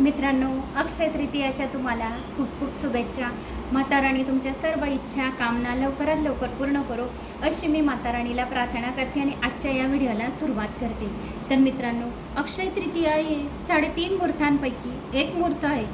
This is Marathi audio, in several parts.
मित्रांनो अक्षय तृतीयाच्या तुम्हाला खूप खूप शुभेच्छा. माताराणी तुमच्या सर्व इच्छा कामना लवकरात लवकर पूर्ण करो अशी मी माताराणीला प्रार्थना करते आणि आजच्या या व्हिडिओला सुरुवात करते. तर मित्रांनो अक्षय तृतीया हे साडेतीन मुहूर्तांपैकी एक मुहूर्त आहे.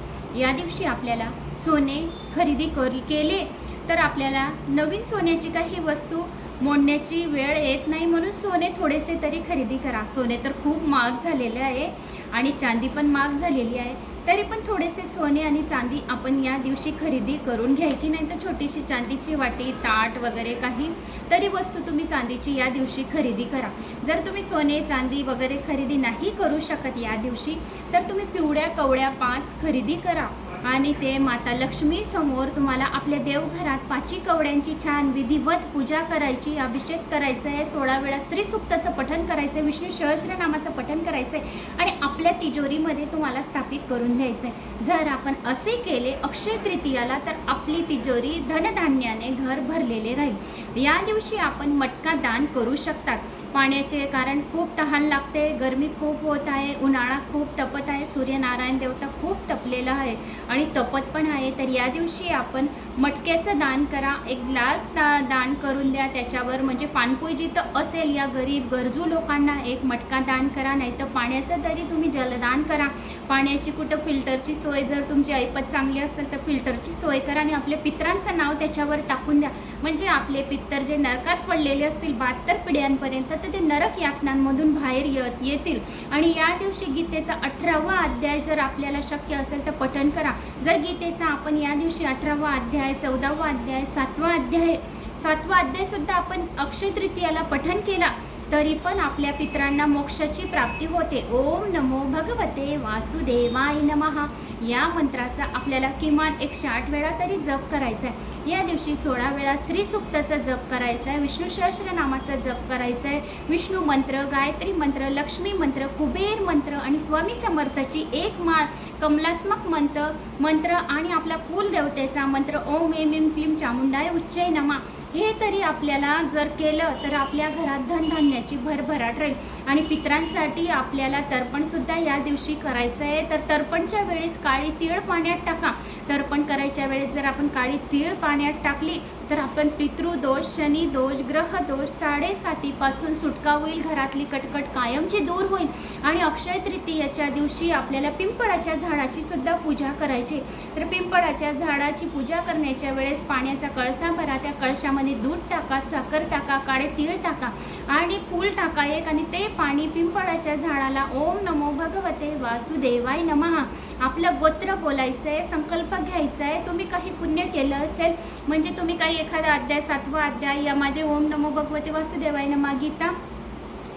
या दिवशी आपल्याला सोने खरेदी कर केले तर आपल्याला नवीन सोन्याची काही वस्तू मोडण्याची वेळ येत नाही म्हणून सोने थोडेसे तरी खरेदी करा. सोने तर खूप महाग झालेले आहे. आणि चांदी पण महाग झालेली आहे. तरी पण थोडेसे सोने आणि चांदी आपण या दिवशी खरेदी करून घ्यायची नाही तर छोटीशी चांदीची वाटी ताट वगैरे काही तरी वस्तू तुम्ही चांदीची या दिवशी खरेदी करा. जर तुम्ही सोने चांदी वगैरे खरेदी नाही करू शकत या दिवशी तर तुम्ही पिवळ्या कवड्या पाच खरेदी करा. आणि ते माता लक्ष्मी समोर तुम्हाला आपल्या देवघरात पाची कवड्यांची छान विधिवत पूजा करायची अभिषेक करायचा आहे सोळा वेळा श्रीसुक्ताचं पठन करायचं आहे विष्णू सहस्रनामाचं पठन करायचं आहे आणि आपल्या तिजोरीमध्ये तुम्हाला स्थापित करून द्यायचं आहे जर आपण असे केले अक्षय तृतीयाला तर आपली तिजोरी धनधान्याने घर भरलेले राहील. या दिवशी आपण मटका दान करू शकतात. पाण्याचे कारण खूप तहान लागते गरमी खूप होत आहे उन्हाळा खूप तपत आहे सूर्यनारायण देवता खूप तपलेला आहे. आणि तपत पण आहे तर या दिवशी आपण मटक्याचं दान करा एक ग्लास दा दान करून द्या त्याच्यावर. म्हणजे पानपोई जिथं असेल या गरीब गरजू लोकांना एक मटका दान करा नाही तर पाण्याचं तरी तुम्ही जलदान करा. पाण्याची कुठं फिल्टरची सोय जर तुमची ऐपत चांगली असेल तर फिल्टरची सोय करा आणि आपल्या पित्रांचं नाव त्याच्यावर टाकून द्या. म्हणजे आपले पित्तर जे नरकात पडलेले असतील बहात्तर पिढ्यांपर्यंत तर ते नरक यातनांमधून बाहेर येत येतील. आणि या दिवशी गीतेचा अठरावा अध्याय जर आपल्याला शक्य असेल तर पठन करा. जर गीतेचा आपण या दिवशी अठरावा अध्याय चौदावा अध्याय सातवा अध्याय सातवा अध्याय सुद्धा आपण अक्षय तृतीयाला पठन केला. तरी पण आपल्या पित्रांना मोक्षाची प्राप्ती होते. ओम नमो भगवते वासुदेवाय नमहा या मंत्राचा आपल्याला किमान एकशे आठ वेळा तरी जप करायचा आहे या दिवशी सोळा वेळा श्रीसुक्ताचा जप करायचा आहे विष्णू सहस्रनामाचा जप करायचा आहे विष्णू मंत्र गायत्री मंत्र लक्ष्मी मंत्र कुबेर मंत्र आणि स्वामी समर्थाची एक माळ कमलात्मक मंत्र मंत्र आणि आपला कुलदेवतेचा मंत्र ओम एम एम क्लीम चामुंडाय उच्चय नमा. हे तरी आपल्याला जर केलं तर आपल्या घरात धनधान्याची भरभराट राहील. आणि पित्रांसाठी आपल्याला तर्पणसुद्धा या दिवशी करायचं आहे तर तर्पणच्या वेळेस काळी तीळ पाण्यात टाका. तर्पण करायच्या वेळेस जर आपण काळी तीळ पाण्यात टाकली तर आपण पितृदोष शनी दोष ग्रह दोष साडेसातीपासून सुटका होईल घरातली कटकट कायमची दूर होईल. आणि अक्षय तृतीयाच्या दिवशी आपल्याला पिंपळाच्या झाडाची सुद्धा पूजा करायची. तर पिंपळाच्या झाडाची पूजा करण्याच्या वेळेस पाण्याचा कळसा भरा त्या कळशामध्ये दूध टाका साखर टाका काळे तीळ टाका आणि फूल टाका एक आणि ते पाणी पिंपळाच्या झाडाला. ओम नमो भगवते वासुदेवाय नमहा आपलं गोत्र बोलायचं आहे संकल्प घ्यायचा आहे. तुम्ही काही पुण्य केलं असेल म्हणजे तुम्ही काही एखादा अध्याय सातवा अध्याय या माझे ओम नमो भगवते वासुदेवाय नमा गीता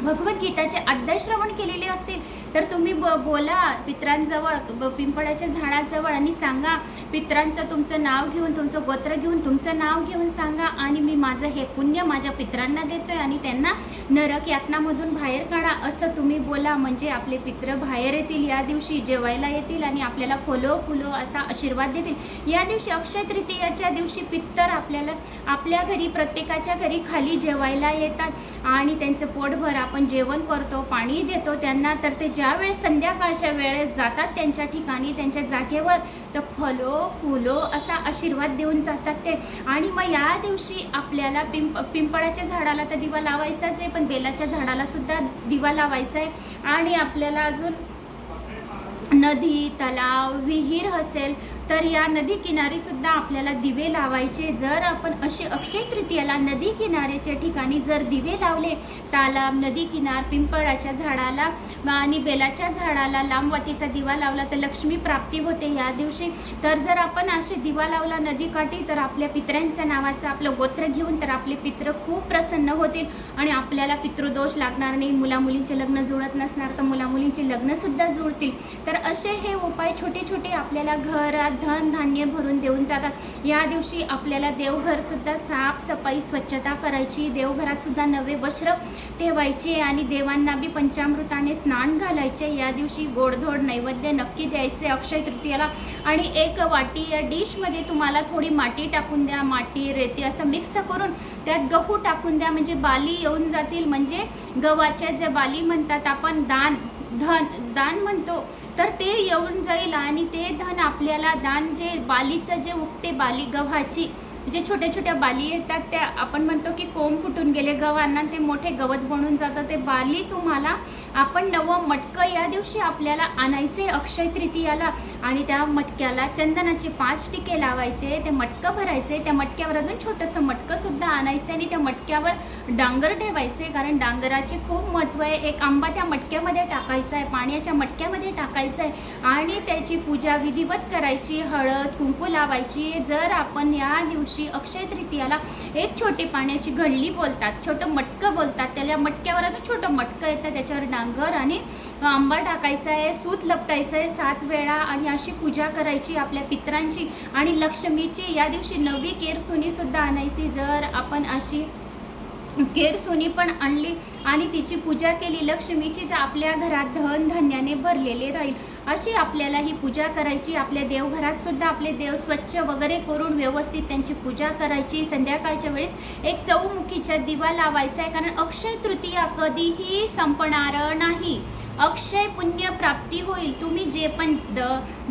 भगवद्गीताचे अध्याय श्रवण केलेले असतील तर तुम्ही ब बोला पित्रांजवळ पिंपळाच्या झाडाजवळ आणि सांगा पित्रांचं तुमचं नाव घेऊन तुमचं गोत्र घेऊन तुमचं नाव घेऊन सांगा आणि मी माझं हे पुण्य माझ्या पित्रांना देतोय आणि त्यांना नरक यातनामधून बाहेर काढा असं तुम्ही बोला. म्हणजे आपले पित्र बाहेर येतील या दिवशी जेवायला येतील आणि आपल्याला फुलो फुलो असा आशीर्वाद देतील. या दिवशी अक्षय तृतीयाच्या दिवशी पित्तर आपल्याला आपल्या घरी प्रत्येकाच्या घरी खाली जेवायला येतात आणि त्यांचं पोटभर आपण जेवण करतो पाणी देतो त्यांना तर ते ज्या वेळेस संध्याकाळच्या वेळेस जातात त्यांच्या ठिकाणी त्यांच्या जागेवर तर फलो फुलो असा आशीर्वाद देऊन जातात ते. आणि मग या दिवशी आपल्याला पिंप पिंपळाच्या झाडाला तर दिवा लावायचाच आहे पण बेलाच्या झाडालासुद्धा दिवा लावायचा आहे. आणि आपल्याला अजून नदी तलाव विहीर असेल तर या नदी किनारी सुद्धा आपल्याला दिवे लावायचे. जर आपण असे अक्षय तृतीयाला नदी किनाऱ्याच्या ठिकाणी जर दिवे लावले तालाब नदी किनार पिंपळाच्या झाडाला आणि बेलाच्या झाडाला लांबवातीचा दिवा लावला तर लक्ष्मी प्राप्ती होते या दिवशी. तर जर आपण असे दिवा लावला नदीकाठी तर आपल्या पित्र्यांच्या नावाचं आपलं गोत्र घेऊन तर आपले पित्र खूप प्रसन्न होतील. आणि आपल्याला पितृदोष लागणार नाही. मुलामुलींचे लग्न जुळत नसणार तर मुलामुलींचे लग्नसुद्धा जुळतील. तर असे हे उपाय छोटे छोटे आपल्याला घरात धन धान्य भरून देऊन जातात. या दिवशी आपल्याला देवघरसुद्धा साफसफाई स्वच्छता करायची. देवघरातसुद्धा नवे वस्त्र ठेवायचे आणि देवांना बी पंचामृताने स्नान घालायचे. या दिवशी गोडधोड नैवेद्य नक्की द्यायचे अक्षय तृतीयाला. आणि एक वाटी या डिशमध्ये तुम्हाला थोडी माती टाकून द्या. माती रेती असं मिक्स करून त्यात गहू टाकून द्या. म्हणजे बाली येऊन जातील. म्हणजे गव्हाच्या ज्या बाली म्हणतात आपण दान धन दान म्हणतो. तर ते येऊन जाईल आणि ते धन आपल्याला दान जे बालीचं जे उगते बाली गव्हाची जे छोट्या छोट्या बाली येतात त्या आपण म्हणतो की कोंब फुटून गेले गव्हांना ते मोठे गवत बनून जातं. ते बाली तुम्हाला आपण नवं मटकं या दिवशी आपल्याला आणायचे अक्षय तृतीयाला. आणि त्या मटक्याला चंदनाचे पाच टिके लावायचे ते मटकं भरायचे त्या मटक्यावर अजून छोटंसं मटकंसुद्धा आणायचं आणि त्या मटक्यावर डांगर ठेवायचे. कारण डांगराचे खूप महत्त्व आहे. एक आंबा त्या मटक्यामध्ये टाकायचा आहे पाण्याच्या मटक्यामध्ये टाकायचं आहे. आणि त्याची पूजा विधिवत करायची हळद कुंकू लावायची. जर आपण या दिवशी अक्षय तृतीयाला एक छोटी पाण्याची घडली बोलतात छोटं मटकं बोलतात. त्याला मटक्यावर अजून छोटं मटकं येतं त्याच्यावर डांगर आणि आंबा टाकायचा आहे सूत लपटायचं आहे सात वेळा आणि अशी पूजा करायची आपल्या पित्रांची आणि लक्ष्मीची. या दिवशी नवी केरसुनी सुद्धा आणायची. जर आपण अशी केरसुनी पण आणली आणि तिची पूजा केली लक्ष्मीची तर आपल्या घरात धन धान्याने भरलेले राहील. अशी आपल्याला ही पूजा करायची. आपल्या देवघरात सुद्धा आपले देव स्वच्छ वगैरे करून व्यवस्थित त्यांची पूजा करायची. संध्याकाळच्या वेळेस एक चौमुखीचा दिवा लावायचा आहे कारण अक्षय तृतीया कधीही संपणार नाही. अक्षय पुण्य प्राप्ती होईल. तुम्ही जे पण द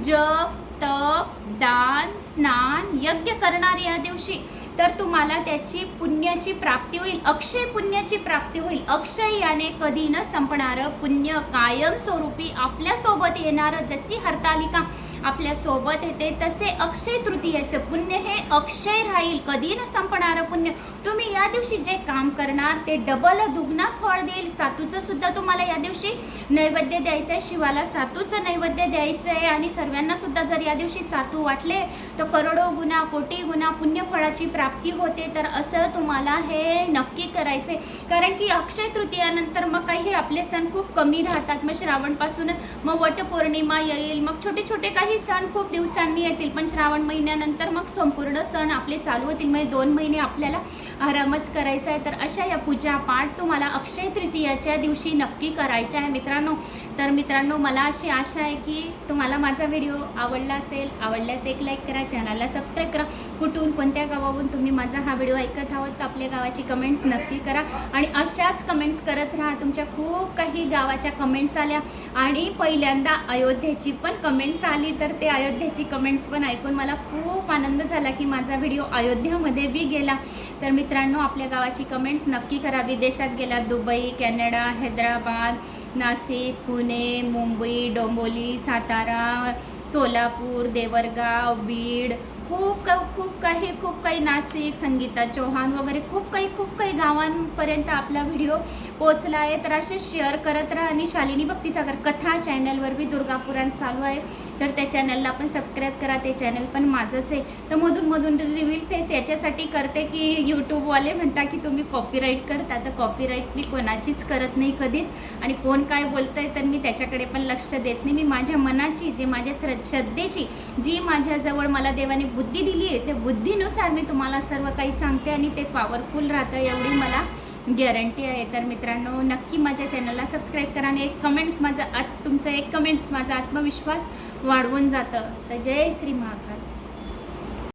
जप तप दान स्नान यज्ञ करणार या दिवशी. तर तुम्हाला त्याची पुण्याची प्राप्ती होईल. अक्षय पुण्याची प्राप्ती होईल. अक्षय याने कधी न संपणारं पुण्य कायमस्वरूपी आपल्यासोबत येणारं जशी हरतालिका. आपल्यासोबत येते. तसे अक्षय तृतीयाचं पुण्य हे अक्षय राहील. कधी न संपणारं पुण्य. तुम्ही या दिवशी जे काम करणार ते डबल दुगना फळ देईल. सातूचं सुद्धा तुम्हाला या दिवशी नैवेद्य द्यायचं आहे शिवाला सातूचं नैवेद्य द्यायचं आहे आणि सर्वांना सुद्धा जर या दिवशी सातू वाटले तर करोडो गुणा कोटी गुणा पुण्यफळाची प्राप्ती होते. तर असं तुम्हाला हे नक्की करायचे कारण की अक्षय तृतीयानंतर मग काही आपले सण खूप कमी राहतात. मग श्रावणपासूनच मग वटपौर्णिमा येईल. मग छोटे छोटे काही सण खूप दिवसांनी येतील पण श्रावण महिन्यानंतर मग संपूर्ण सण आपले चालू होतील. म्हणजे दोन महिने आपल्याला आरामच करायचा आहे. तर अशा या पूजा पाठ तुम्हाला अक्षय तृतीयाच्या दिवशी नक्की करायच्या आहे मित्रांनो. तर मित्रांनो मला अशी आशा आहे की तुम्हाला माझा व्हिडिओ आवडला असेल आवडल्यास एक लाईक करा चॅनलला सबस्क्राईब करा. कुठून कोणत्या गावाहून तुम्ही माझा हा व्हिडिओ ऐकत आहोत तर आपल्या गावाची कमेंट्स नक्की करा. आणि अशाच कमेंट्स करत राहा. तुमच्या खूप काही गावाच्या कमेंट्स आल्या. आणि पहिल्यांदा अयोध्येची पण कमेंट्स आली तर ते अयोध्येची कमेंट्स पण ऐकून मला खूप आनंद झाला की माझा व्हिडिओ अयोध्यामध्ये बी गेला. तर मी मित्रांनो आपल्या गावाची कमेंट्स नक्की करा. विदेशात गेला दुबई कॅनडा हैदराबाद नाशिक पुणे मुंबई डोंबोली सातारा सोलापूर देवरगाव बीड खूप का खूप काही खूप काही नाशिक संगीता चौहान वगैरे खूप काही खूप काही गावांपर्यंत आपला व्हिडिओ पोचला आहे तर असे शेअर करत राहा. आणि शालिनी भक्तीसागर कथा चॅनलवर बी दुर्गापुराण चालू आहे. तर त्या चॅनलला पण सबस्क्राईब करा. ते चॅनल पण माझंच आहे. तर मधून मधून रिव्हील फेस याच्यासाठी करते की यूट्यूबवाले म्हणता की तुम्ही कॉपीराईट करता. तर कॉपीराईट मी कोणाचीच करत नाही कधीच. आणि कोण काय बोलतंय तर मी त्याच्याकडे पण लक्ष देत नाही. मी माझ्या मनाची जे माझ्या श्र श्रद्धेची जी माझ्याजवळ मला देवाने बुद्धी दिली आहे त्या बुद्धीनुसार मी तुम्हाला सर्व काही सांगते आणि ते पॉवरफुल राहतं एवढी मला गॅरंटी आहे. तर मित्रांनो नक्की माझ्या चॅनलला सबस्क्राईब करा आणि एक कमेंट्स माझा आत तुमचं एक कमेंट्स माझा आत्मविश्वास वाढवून जातं. तर जय श्री महाकाल.